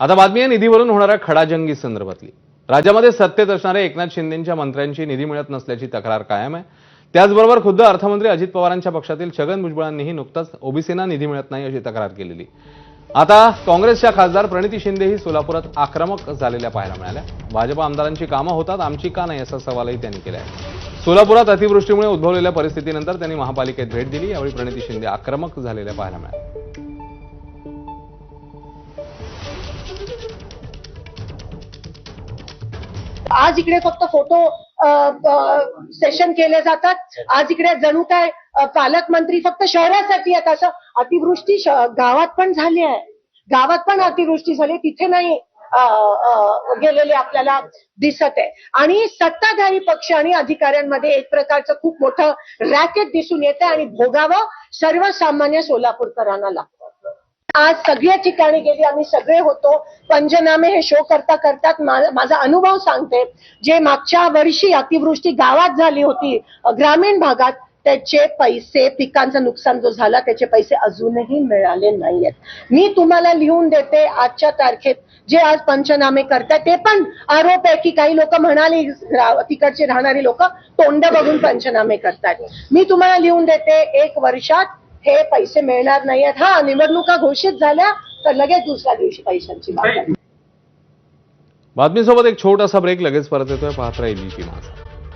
आता बातमी आहे निधीवरून होणाऱ्या खडाजंगी संदर्भातली. राज्यामध्ये सत्तेत असणाऱ्या एकनाथ शिंदेच्या मंत्र्यांची निधी मिळत नसल्याची तक्रार कायम आहे. त्याचबरोबर खुद्द अर्थमंत्री अजित पवारांच्या पक्षातील छगन भुजबळांनीही नुकताच ओबीसींना निधी मिळत नाही अशी तक्रार केलेली. आता काँग्रेसच्या खासदार प्रणिती शिंदेही सोलापुरात आक्रमक झालेल्या पाहायला मिळाल्या. भाजप आमदारांची कामं होतात आमची का नाही असा सवालही त्यांनी केला आहे सोलापुरात अतिवृष्टीमुळे उद्भवलेल्या परिस्थितीनंतर त्यांनी महापालिकेत भेट दिली यावेळी प्रणिती शिंदे आक्रमक झालेल्या पाहायला मिळाल्या. आज इकडे फक्त फोटो सेशन केले जातात. आज इकडे जणू काय पालकमंत्री फक्त शहरासाठी आहेत. असं अतिवृष्टी गावात पण झाली आहे. गावात पण अतिवृष्टी झाली तिथे नाही अ, गेलेले आपल्याला दिसत आहे. आणि सत्ताधारी पक्ष आणि अधिकाऱ्यांमध्ये एक प्रकारचं खूप मोठं रॅकेट दिसून येतं आणि भोगावं सर्वसामान्य सोलापूरकरांना लागतं आज सगळ्या ठिकाणी गेली आम्ही सगळे होतो. पंचनामे हे शो करता करतात माझा अनुभव सांगते. जे मागच्या वर्षी अतिवृष्टी गावात झाली होती ग्रामीण भागात त्याचे पैसे पिकांचं नुकसान जो झाला त्याचे पैसे अजूनही मिळाले नाहीयेत. मी तुम्हाला लिहून देते आजच्या तारखेत जे आज पंचनामे करतात ते पण आरोप आहे की काही लोक म्हणाले तिकडचे राहणारी लोक तोंड बघून पंचनामे करतात. मी तुम्हाला लिहून देते एक वर्षात हे पैसे मिळणार नाही आहेत. हा निवडणुका घोषित झाल्या तर लगेच दुसऱ्या दिवशी पैशांची बातमी बातमीसोबत एक छोटासा ब्रेक लगेच परत येतोय. पाहत राहील माझा.